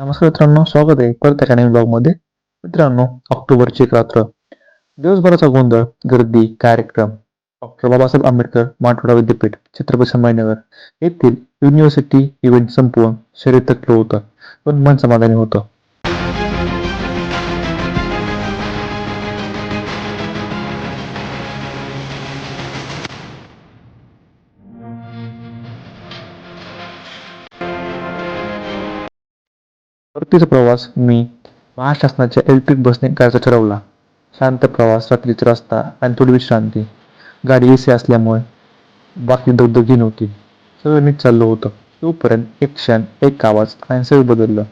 नमस्कार मित्रांनो स्वागत आहे परत एका नवीन ब्लॉगमध्ये. मित्रांनो ऑक्टोबरची एक रात्र. दिवसभराचा गोंधळ गर्दी कार्यक्रम. डॉक्टर बाबासाहेब आंबेडकर मराठवाडा विद्यापीठ छत्रपती संभाजीनगर येथील युनिव्हर्सिटी इव्हेंट संपवून शरीर थकलं होतं. पण मन समाधानी होतं. परतीचा प्रवास मी महाशासनाच्या इलेक्ट्रिक बसने करायचा ठरवला. शांत प्रवास रात्रीचा रस्ता आणि थोडी विश्रांती. गाडी एसी असल्यामुळे बाकी दगदगी नव्हती. सगळं नीट चाललं होतं. तोपर्यंत एक क्षण एक आवाज आणि सगळं बदललं.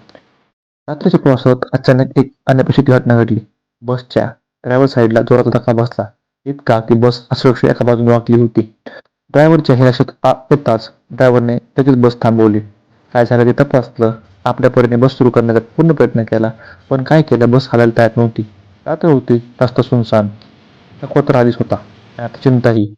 रात्रीच्या प्रवासात अचानक एक अनपेक्षित घटना घडली. बसच्या ड्रायव्हर साईडला जोराचा धक्का बसला. इतका की बस असुरक्षित एका बाजूने वाकली होती. ड्रायव्हरच्या हे लक्षात येताच ड्रायव्हरने लगेच बस थांबवली. काय झालं ते तपासलं. आपल्या परीने बस सुरू करण्याचा पूर्ण प्रयत्न केला. पण काय केलं? बस हालायला तयार नव्हती. रात्र होती. रस्ता सुनसान. नको तर आधीच होता. आता चिंताही.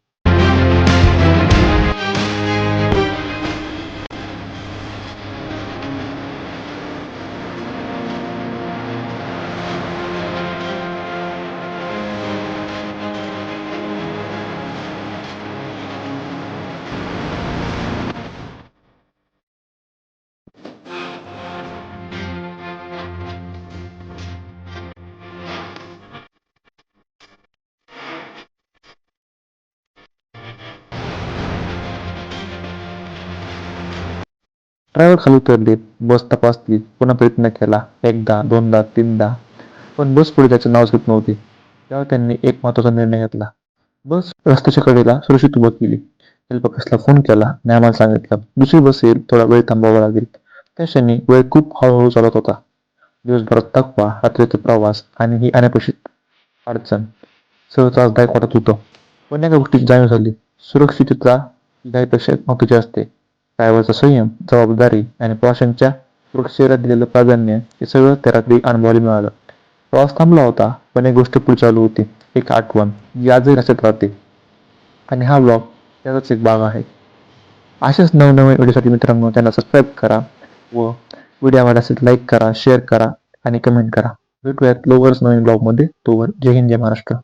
ड्रायव्हर खाली उतरले बस तपासली पुन्हा प्रयत्न केला एकदा दोनदा तीनदा. पण बस पुढे त्याचं नाव घेत नव्हती. तेव्हा त्यांनी एक महत्त्वाचा निर्णय घेतला. बस रस्त्याच्या कडेला सुरक्षित उभं केली. हेल्पकसला फोन केला आणि आम्हाला सांगितलं. दुसरी बस येईल थोडा वेळ थांबावा लागेल. त्या क्षणी वेळ खूप हळूहळू चालत होता. दिवसभरात थकवा रात्रीचा प्रवास आणि ही अनपेक्षित अडचण सर्व त्रासदायक वाटत होतं. पण एका गोष्टीची जाणीव झाली. सुरक्षितता दायपेक्षा महत्वाची असते. ड्रायव्हरचा संयम जबाबदारी आणि प्रवाशांच्या वृक्षेला दिलेलं प्राधान्य हे सगळं त्या रात्री अनुभवायला मिळालं. प्रवास थांबला होता पण एक गोष्ट पुढे चालू होती. एक आठवण. जी आजही लक्षात राहते. आणि हा ब्लॉग त्याचाच एक भाग आहे. अशाच नवनवीन व्हिडिओसाठी मित्रांनो त्यांना सबस्क्राईब करा व व्हिडिओ आवडला असेल लाईक करा शेअर करा आणि कमेंट करा. भेटूयात लवकरच नवीन ब्लॉगमध्ये तोवर जय हिंद जय महाराष्ट्र.